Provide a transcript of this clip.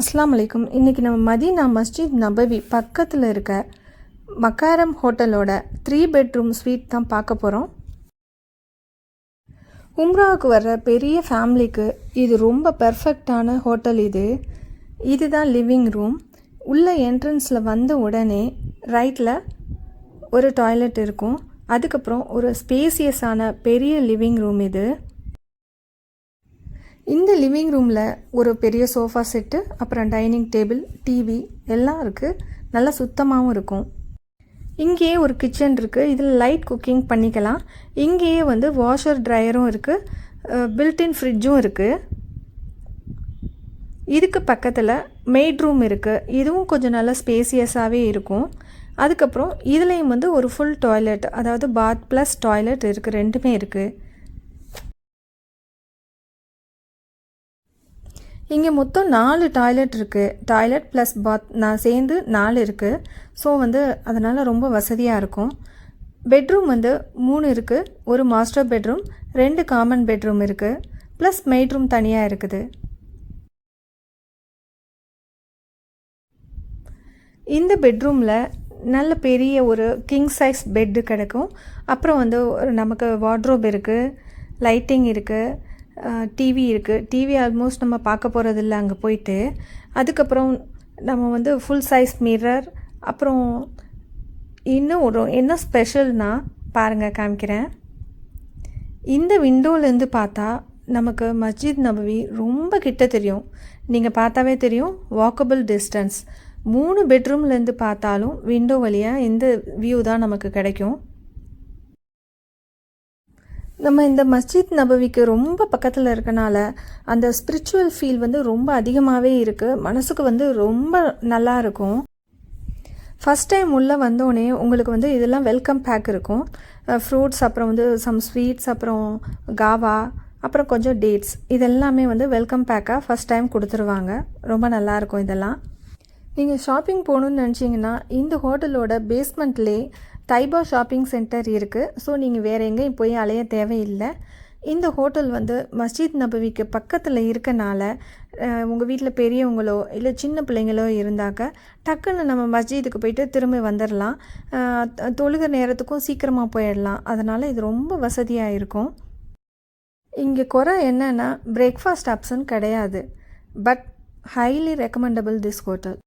அஸ்லாம் வலைக்கும் இன்றைக்கி நம்ம மதீனா மஸ்ஜித் நபவி பக்கத்தில் இருக்க மக்காரம் ஹோட்டலோட த்ரீ பெட்ரூம் ஸ்வீட் தான் பார்க்க போகிறோம் உம்ராவுக்கு வர்ற பெரிய ஃபேமிலிக்கு இது ரொம்ப பெர்ஃபெக்டான ஹோட்டல் இது. இதுதான் லிவிங் ரூம் உள்ள என்ட்ரன்ஸில் வந்த உடனே ரைட்டில் ஒரு டாய்லெட் இருக்கும். அதுக்கப்புறம் ஒரு ஸ்பேசியஸான பெரிய லிவிங் ரூம் இது. இந்த லிவிங் ரூமில் ஒரு பெரிய சோஃபா செட்டு அப்புறம் டைனிங் டேபிள் டிவி எல்லாம் இருக்குது நல்லா சுத்தமாகவும் இருக்கும். இங்கேயே ஒரு கிச்சன் இருக்குது இதில் லைட் குக்கிங் பண்ணிக்கலாம். இங்கேயே வந்து வாஷர் ட்ரையரும் இருக்குது பில்டின் ஃப்ரிட்ஜும் இருக்குது இதுக்கு பக்கத்தில் மெய்ட் ரூம் இருக்குது இதுவும் கொஞ்சம் நல்லா ஸ்பேசியஸாகவே இருக்கும். அதுக்கப்புறம் இதுலேயும் வந்து ஒரு ஃபுல் டாய்லெட் அதாவது பாத் ப்ளஸ் டாய்லெட் இருக்குது ரெண்டுமே இருக்குது இங்கே மொத்தம் நாலு டாய்லெட் இருக்குது டாய்லெட் ப்ளஸ் பாத் நான் சேர்ந்து நாலு இருக்குது ஸோ வந்து அதனால் ரொம்ப வசதியாக இருக்கும். பெட்ரூம் வந்து மூணு இருக்குது ஒரு மாஸ்டர் பெட்ரூம் ரெண்டு காமன் பெட்ரூம் இருக்குது ப்ளஸ் மெய்ட் ரூம் தனியாக இருக்குது. இந்த பெட்ரூமில் நல்ல பெரிய ஒரு கிங் சைஸ் பெட்டு கிடைக்கும். அப்புறம் வந்து ஒரு நமக்கு வார்ட்ரோப் இருக்குது லைட்டிங் இருக்குது டிவி இருக்குது டிவி ஆல்மோஸ்ட் நம்ம பார்க்க போகிறதில்ல அங்கே போயிட்டு. அதுக்கப்புறம் நம்ம வந்து ஃபுல் சைஸ் மிரர் அப்புறம் இன்னும் ஒரு என்ன ஸ்பெஷல்னா பாருங்கள் காமிக்கிறேன். இந்த விண்டோலேருந்து பார்த்தா நமக்கு மஸ்ஜித் நபவி ரொம்ப கிட்ட தெரியும். நீங்கள் பார்த்தாவே தெரியும் வாக்கபிள் டிஸ்டன்ஸ் மூணு பெட்ரூம்லேருந்து பார்த்தாலும் விண்டோ வழியாக இந்த வியூ தான் நமக்கு கிடைக்கும். நம்ம இந்த மஸ்ஜித் நபவிக்கு ரொம்ப பக்கத்தில் இருக்கனால அந்த ஸ்பிரிச்சுவல் ஃபீல் வந்து ரொம்ப அதிகமாகவே இருக்குது மனசுக்கு வந்து ரொம்ப நல்லா இருக்கும். ஃபஸ்ட் டைம் உள்ளே வந்தோடனே உங்களுக்கு வந்து இதெல்லாம் வெல்கம் பேக் இருக்கும். ஃப்ரூட்ஸ் அப்புறம் வந்து சம் ஸ்வீட்ஸ் அப்புறம் காவா அப்புறம் கொஞ்சம் டேட்ஸ் இதெல்லாமே வந்து வெல்கம் பேக்காக ஃபஸ்ட் டைம் கொடுத்துருவாங்க. ரொம்ப நல்லாயிருக்கும் இதெல்லாம். நீங்கள் ஷாப்பிங் போகணுன்னு நினச்சிங்கன்னா இந்த ஹோட்டலோட பேஸ்மெண்ட்லேயே தைபா ஷாப்பிங் சென்டர் இருக்குது ஸோ நீங்கள் வேறு எங்கேயும் போய் அலைய தேவையில்லை. இந்த ஹோட்டல் வந்து மஸ்ஜித் நபவிக்கு பக்கத்தில் இருக்கனால உங்கள் வீட்டில் பெரியவங்களோ இல்லை சின்ன பிள்ளைங்களோ இருந்தாக்க டக்குன்னு நம்ம மஸ்ஜிதுக்கு போயிட்டு திரும்ப வந்துடலாம் தொழுகிற நேரத்துக்கும் சீக்கிரமாக போயிடலாம் அதனால் இது ரொம்ப வசதியாக இருக்கும். இங்கே குறை என்னென்னா பிரேக்ஃபாஸ்ட் ஆப்ஷன் கிடையாது. But highly recommendable this hotel